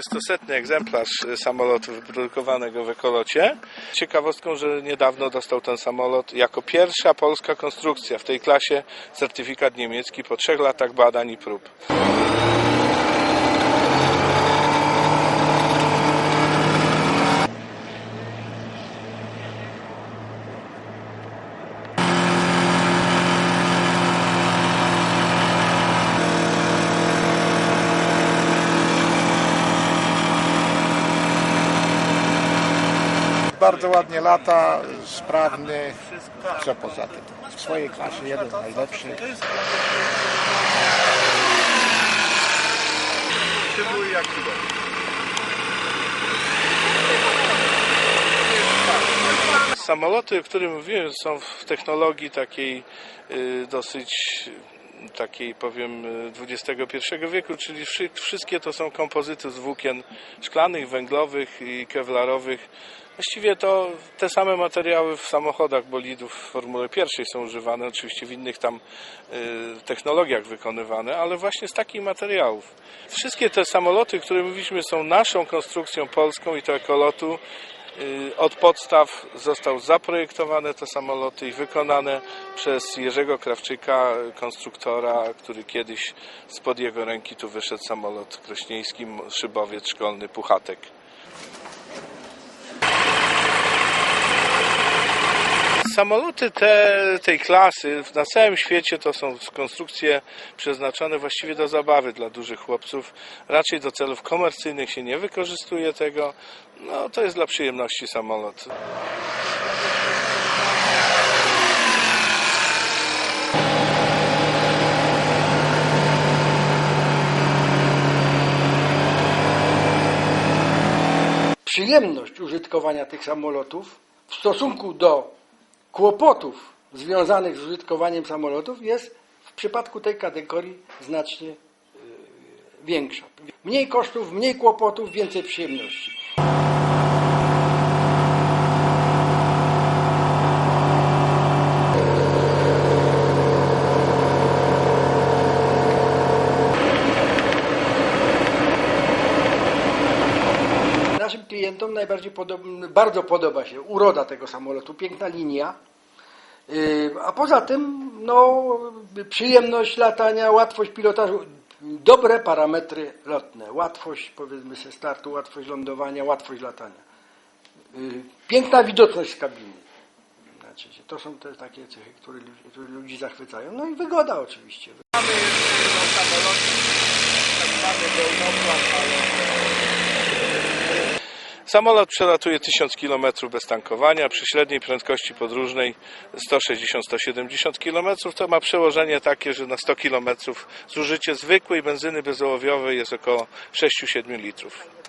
Jest to setny egzemplarz samolotu wyprodukowanego w Ekolocie. Ciekawostką, że niedawno dostał ten samolot jako pierwsza polska konstrukcja w tej klasie certyfikat niemiecki po trzech latach badań i prób. Bardzo ładnie lata, sprawny. Co poza tym? W swojej klasie jeden z najlepszych. Samoloty, o których mówiłem, są w technologii takiej y, dosyć takiej powiem XXI wieku, czyli wszy- wszystkie to są kompozyty z włókien szklanych, węglowych i kewlarowych. Właściwie to te same materiały w samochodach bolidów w Formule pierwszej są używane, oczywiście w innych tam y, technologiach wykonywane, ale właśnie z takich materiałów. Wszystkie te samoloty, które mówiliśmy, są naszą konstrukcją polską i to ekolotu. Y, Od podstaw został zaprojektowane te samoloty i wykonane przez Jerzego Krawczyka, konstruktora, który kiedyś spod jego ręki tu wyszedł samolot krośnieński, szybowiec szkolny Puchatek. Samoloty te, tej klasy na całym świecie to są konstrukcje przeznaczone właściwie do zabawy dla dużych chłopców. Raczej do celów komercyjnych się nie wykorzystuje tego. No to jest dla przyjemności samolot. przyjemność użytkowania tych samolotów w stosunku do kłopotów związanych z użytkowaniem samolotów jest w przypadku tej kategorii znacznie y, większa. Mniej kosztów, mniej kłopotów, więcej przyjemności. Klientom najbardziej podoba, bardzo podoba się uroda tego samolotu, piękna linia. Yy, A poza tym, no, przyjemność latania, łatwość pilotażu, dobre parametry lotne, łatwość, powiedzmy sobie, startu, łatwość lądowania, łatwość latania. Yy, Piękna widoczność z kabiny. Znaczy, się, to są te takie cechy, które, które ludzi zachwycają. No i wygoda oczywiście. Samolot przelatuje 1000 km bez tankowania przy średniej prędkości podróżnej 160-170 km. To ma przełożenie takie, że na 100 km zużycie zwykłej benzyny bezołowiowej jest około 6-7 litrów.